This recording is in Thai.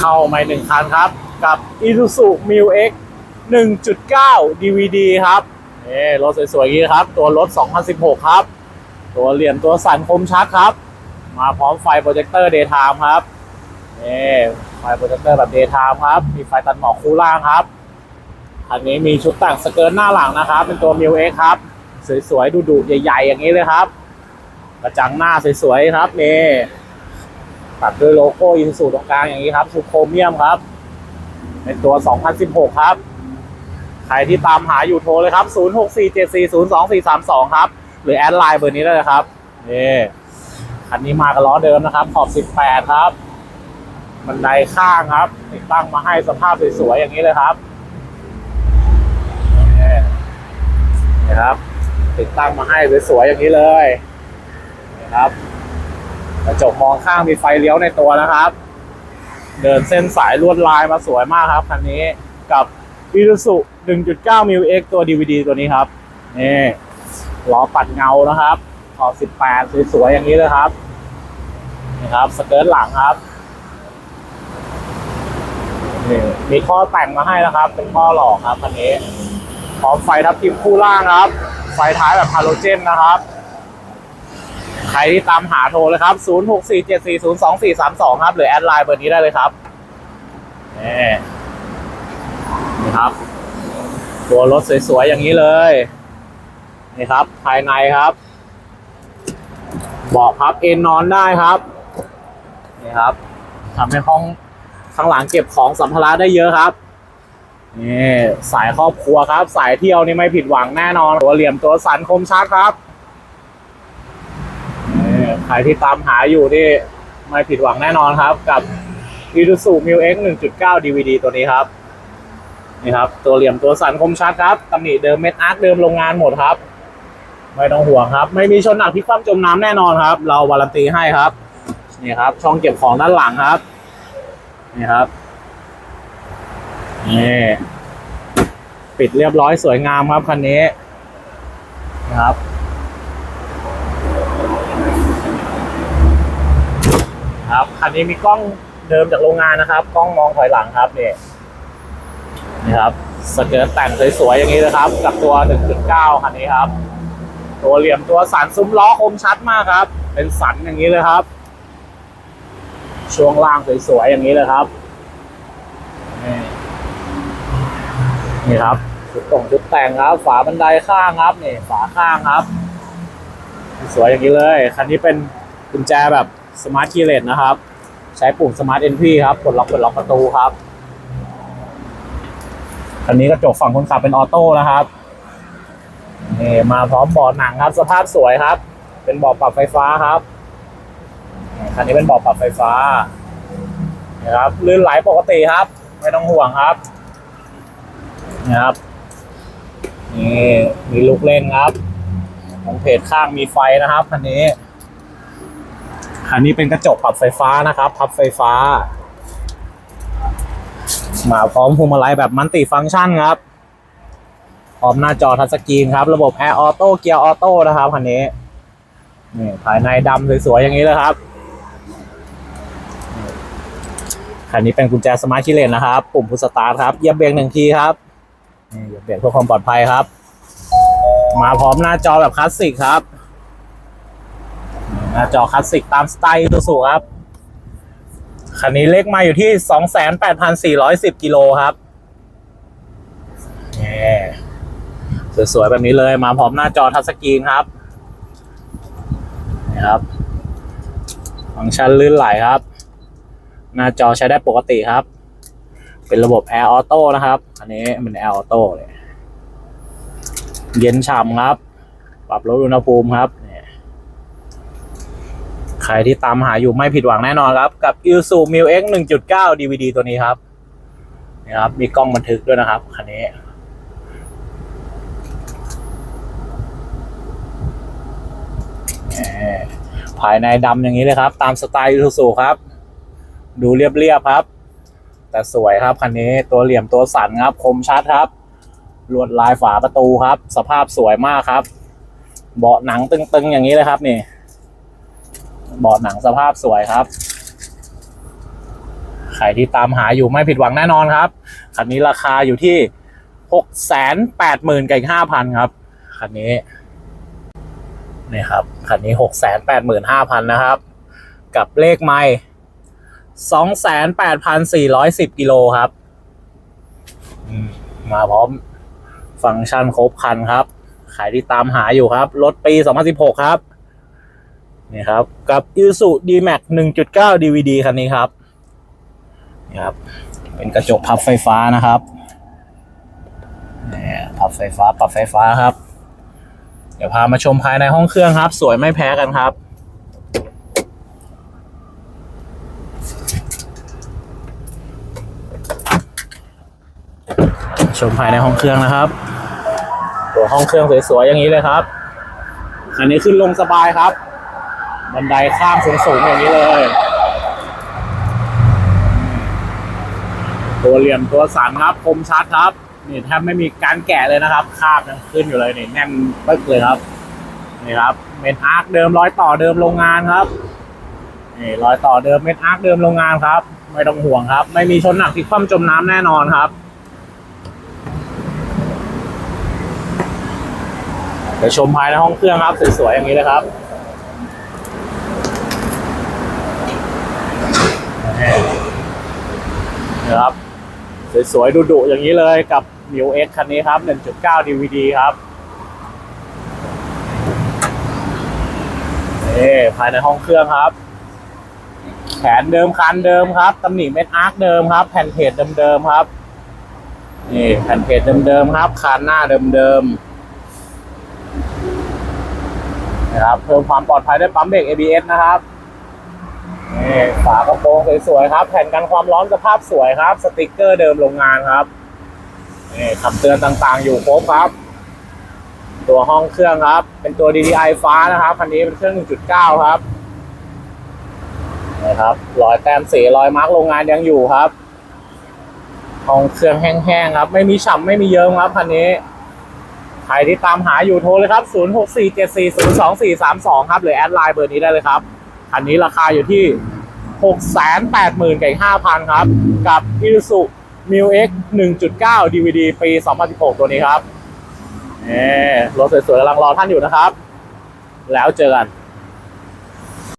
เข้ามาหนึ่งคันครับ กับ Isuzu m i l X 1.9 DVD ครับนี่รถสวยๆนี้ครับ ตัวรถ 2016 ครับ ตัวเหลี่ยมตัวสันคมชัดครับ มาพร้อมไฟโปรเจคเตอร์ Daytime ครับนี่ไฟโปรเจคเตอร์แบบ Daytime ครับ มีไฟตัดหมอกคู่ล่างครับคันนี้มีชุดแต่งสเกิร์ตหน้าหลังนะครับ เป็นตัว m i l X ครับ สวยๆดุๆใหญ่ ๆ อย่างนี้เลยครับ กระจังหน้าสวยๆครับนี่ ตัดด้วยโลโก้อินสูตรงกลางอย่างนี้ครับชูโครเมียมครับ เป็นตัว 2016 ครับ ใครที่ตามหาอยู่โทรเลยครับ 0647402432 ครับ หรือแอดไลน์เบอร์นี้ได้เลยครับนี่คันนี้มากับล้อเดิมนะครับ ขอบ 18 ครับ บันไดข้างครับติดตั้งมาให้สภาพสวยๆอย่างนี้เลยครับนี่ครับ ติดตั้งมาให้สวยๆอย่างนี้เลยนี่ครับ กระจกมองข้างมีไฟเลี้ยวในตัวนะครับ เดินเส้นสายลวดลายมาสวยมากครับคันนี้กับ Isuzu 1.9มิล X ตัว DVD ตัวนี้ครับนี่ล้อปัดเงานะครับขอบ 18 สวยๆ อย่างนี้เลยครับนี่ครับ สเกิร์ตหลังครับนี่มีข้อแต่งมาให้นะครับ เป็นข้อหลอกครับคันนี้พร้อมไฟทับทิมคู่ล่างครับ ไฟท้ายแบบฮาโลเจนนะครับ ใครที่ตามหาโทรเลยครับ 0647402432 ครับ หรือแอดไลน์เบอร์นี้ได้เลยครับนี่นี่ครับ ตัวรถสวยๆ อย่างนี้เลย นี่ครับ ภายในครับเบาะพับเอนนอนได้ครับ นี่ครับทำให้ห้องข้างหลังเก็บของสัมภาระได้เยอะครับนี่สายครอบครัวครับ สายเที่ยวนี่ไม่ผิดหวังแน่นอน ตัวเหลี่ยมตัวสันคมชัดครับ ใครที่ตามหาอยู่นี่ไม่ผิดหวังแน่นอนครับ กับ Isuzu m i l X 1.9 DVD ตัวนี้ครับ นี่ครับ ตัวเหลี่ยมตัวสันคมชัดครับตำหนิเดิมเม็ดอาร์คเดิมโรงงานหมดครับ ไม่ต้องห่วงครับ ไม่มีชนหนักพิกคว่ำจมน้ำแน่นอนครับ เราวารันตีให้ครับ นี่ครับ ช่องเก็บของด้านหลังครับ นี่ครับนี่ปิดเรียบร้อยสวยงามครับคันนี้นะครับ ครับคันนี้มีกล้องเดิมจากโรงงานนะครับกล้องมองถอยหลังครับเนี่ยนี่ครับสเกิร์ตแต่งสวยๆอย่างนี้นะครับ กับตัว 1.9 คันนี้ครับ ตัวเหลี่ยมตัวสันซุ้มล้อคมชัดมากครับ เป็นสันอย่างนี้เลยครับ ช่วงล่างสวยๆอย่างนี้เลยครับ นี่นี่ครับชุดตรงชุดแต่งครับ ฝาบันไดข้างครับนี่ฝาข้างครับ สวยอย่างนี้เลย คันนี้เป็นกุญแจแบบ สมาร์ทคีเลสนะครับ ใช้ปุ่มสมาร์ทเอนทรีครับกดล็อกกดล็อกประตูครับคันนี้กระจกฝั่งคนขับเป็นออโต้นะครับนี่มาพร้อมเบาะหนังครับ สภาพสวยครับ เป็นเบาะปรับไฟฟ้าครับคันนี้เป็นเบาะปรับไฟฟ้านะครับลื่นไหลปกติครับ ไม่ต้องห่วงครับนี่ครับนี่มีลูกเล่นครับของเพจข้างมีไฟนะครับคันนี้ คันนี้เป็นกระจกปรับไฟฟ้านะครับพับไฟฟ้า มาพร้อมพวงมาลัยแบบมัลติฟังก์ชันครับ พร้อมหน้าจอทัชสกรีนครับ ระบบแอร์ออโต้เกียร์ออโต้นะครับคันนี้นี่ภายในดำสวยๆอย่างนี้เลยครับคันนี้เป็นกุญแจสมาร์ทคีเลนนะครับ ปุ่มพุชสตาร์ทครับเหยียบเบรกหนึ่งทีครับเหยียบเบรกเพื่อความปลอดภัยครับ มาพร้อมหน้าจอแบบคลาสสิกครับ หน้าจอคลาสสิกตามสไตล์ตัวสูครับ คันนี้เลขมาอยู่ที่ 28,410 กิโลครับนี่สวยๆแบบนี้เลยมาพร้อมหน้าจอทัชสกรีนครับนี่ครับ ฟังก์ชันลื่นไหลครับ หน้าจอใช้ได้ปกติครับ เป็นระบบ Air Auto นะครับ อันนี้เป็น Air Auto เลย เย็นฉ่ำครับ ปรับลดอุณหภูมิครับ รที่ตามหาอยู่ไม่ผิดหวังแน่นอนครับ กับ i s u m i l X 1.9 DVD ตัวนี้ครับนี่ครับ มีกล้องบันทึกด้วยนะครับคันนี้ภายในดำอย่างนี้เลยครับ ตามสไตล์ยูซูครับ ดูเรียบๆครับ แต่สวยครับคันนี้ตัวเหลี่ยมตัวสันครับ คมชัดครับ ลวดลายฝาประตูครับ สภาพสวยมากครับ เบาะหนังตึงๆอย่างนี้เลยครับนี่ บาะหนังสภาพสวยครับ ใครที่ตามหาอยู่ไม่ผิดหวังแน่นอนครับ คันนี้ราคาอยู่ที่หกแสนแปดหมื่นกับอีกห้าพันครับ คันนี้นี่ครับ คันนี้หกแสนแปดหมื่นห้าพันนะครับ กับเลขไม่สองแสนแปดพันสี่ร้อยสิบกิโลครับมมาพร้อมฟังก์ชันครบคันครับ ขายที่ตามหาอยู่ครับ รถปี 2016 ครับ นี่ครับ กับ i s u D-Max 1.9 DVD คันนี้ครับนี่ครับ เป็นกระจกพับไฟฟ้านะครับนี่พับไฟฟ้าปรับไฟฟ้าครับ เดี๋ยวพามาชมภายในห้องเครื่องครับ สวยไม่แพ้กันครับชมภายในห้องเครื่องนะครับ ตัวห้องเครื่องสวยๆอย่างนี้เลยครับคันนี้ขึ้นลงสบายครับ บันไดข้ามสูงๆอย่างนี้เลย ตัวเหลี่ยมตัวสันครับคมชัดครับนี่แทบไม่มีการแกะเลยนะครับคาบยังขึ้นอยู่เลยนี่แน่นปึ๊กเลยครับนี่ครับเมนอาร์คเดิมร้อยต่อเดิมโรงงานครับนี่ร้อยต่อเดิมเมนอาร์คเดิมโรงงานครับ ไม่ต้องห่วงครับ ไม่มีชนหนักที่คว่ำจมน้ำแน่นอนครับเดี๋ยวชมภายในห้องเครื่องครับสวยๆอย่างนี้เลยครับนี่ครับ สวยๆดุๆอย่างนี้เลยกับ m ิว X คันนี้ครับ 1.9 DVD ครับนี่ภายในห้องเครื่องครับ แขนเดิมคันเดิมครับตำหนิเม็ดอาร์คเดิมครับ แผ่นเพจเดิมๆครับนี่แผ่นเพจเดิมๆครับคานหน้าเดิมๆนะครับเพิ่มความปลอดภัยด้วยปั๊มเบรก ABS นะครับ นี่ฝากระโปรงสวยๆครับ แผ่นกันความร้อนสภาพสวยครับ สติกเกอร์เดิมโรงงานครับนี่คำเตือนต่างๆอยู่ครบครับ ตัวห้องเครื่องครับ เป็นตัว DDI ฟ้านะครับคันนี้เป็นเครื่อง 1.9 ครับนี่ครับรอยแต้มสีรอยมาร์กโรงงานยังอยู่ครับห้องเครื่องแห้งๆครับ ไม่มีฉ่ำไม่มีเยิ้มครับคันนี้ใครที่ตามหาอยู่โทรเลยครับ 0647402432 ครับหรือแอดไลน์เบอร์นี้ได้เลยครับ คันนี้ราคาอยู่ที่ 680,000กับอีก5,000 ครับ กับ i s u m i x 1.9 DVD ปี 2016 ตัวนี้ครับนี่รถสวยๆกำลังรอท่านอยู่นะครับ แล้วเจอกัน